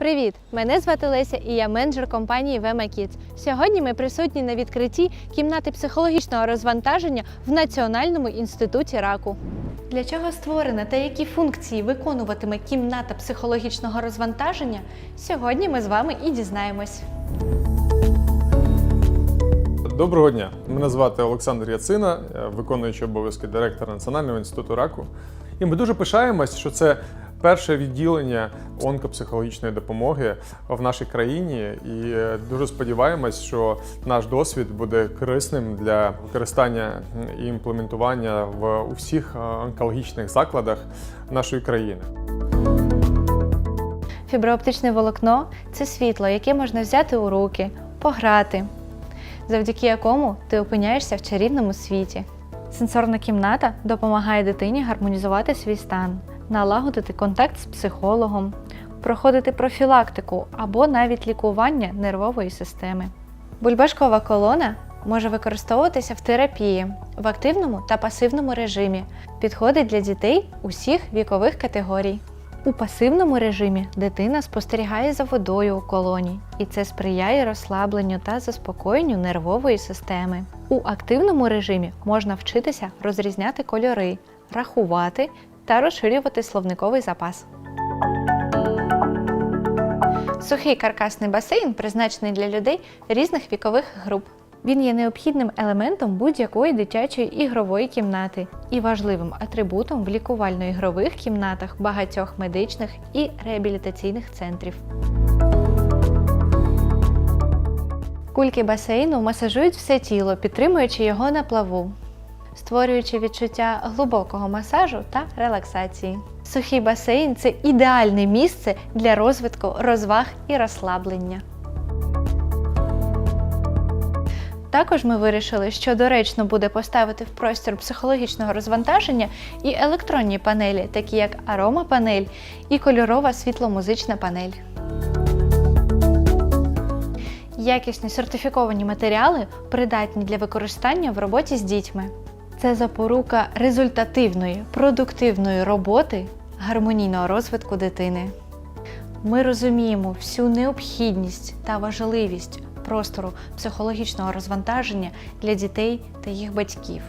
Привіт! Мене звати Леся і я менеджер компанії Вема Kids. Сьогодні ми присутні на відкритті кімнати психологічного розвантаження в Національному інституті раку. Для чого створена та які функції виконуватиме кімната психологічного розвантаження? Сьогодні ми з вами і дізнаємось. Доброго дня! Мене звати Олександр Яцина, виконуючий обов'язки директора Національного інституту раку. І ми дуже пишаємось, що це перше відділення онкопсихологічної допомоги в нашій країні. І е, дуже сподіваємось, що наш досвід буде корисним для використання і імплементування в усіх е, онкологічних закладах нашої країни. Фіброоптичне волокно це світло, яке можна взяти у руки, пограти, завдяки якому ти опиняєшся в чарівному світі. Сенсорна кімната допомагає дитині гармонізувати свій стан, налагодити контакт з психологом, проходити профілактику або навіть лікування нервової системи. Бульбашкова колона може використовуватися в терапії в активному та пасивному режимі. Підходить для дітей усіх вікових категорій. У пасивному режимі дитина спостерігає за водою у колоні, і це сприяє розслабленню та заспокоєнню нервової системи. У активному режимі можна вчитися розрізняти кольори, рахувати та розширювати словниковий запас. Сухий каркасний басейн призначений для людей різних вікових груп. Він є необхідним елементом будь-якої дитячої ігрової кімнати і важливим атрибутом в лікувально-ігрових кімнатах багатьох медичних і реабілітаційних центрів. Кульки басейну масажують все тіло, підтримуючи його на плаву, створюючи відчуття глибокого масажу та релаксації. Сухий басейн це ідеальне місце для розвитку розваг і розслаблення. Також ми вирішили, що доречно буде поставити в простір психологічного розвантаження і електронні панелі, такі як аромапанель і кольорова світломузична панель. Якісні сертифіковані матеріали придатні для використання в роботі з дітьми. Це запорука результативної, продуктивної роботи, гармонійного розвитку дитини. Ми розуміємо всю необхідність та важливість простору психологічного розвантаження для дітей та їх батьків.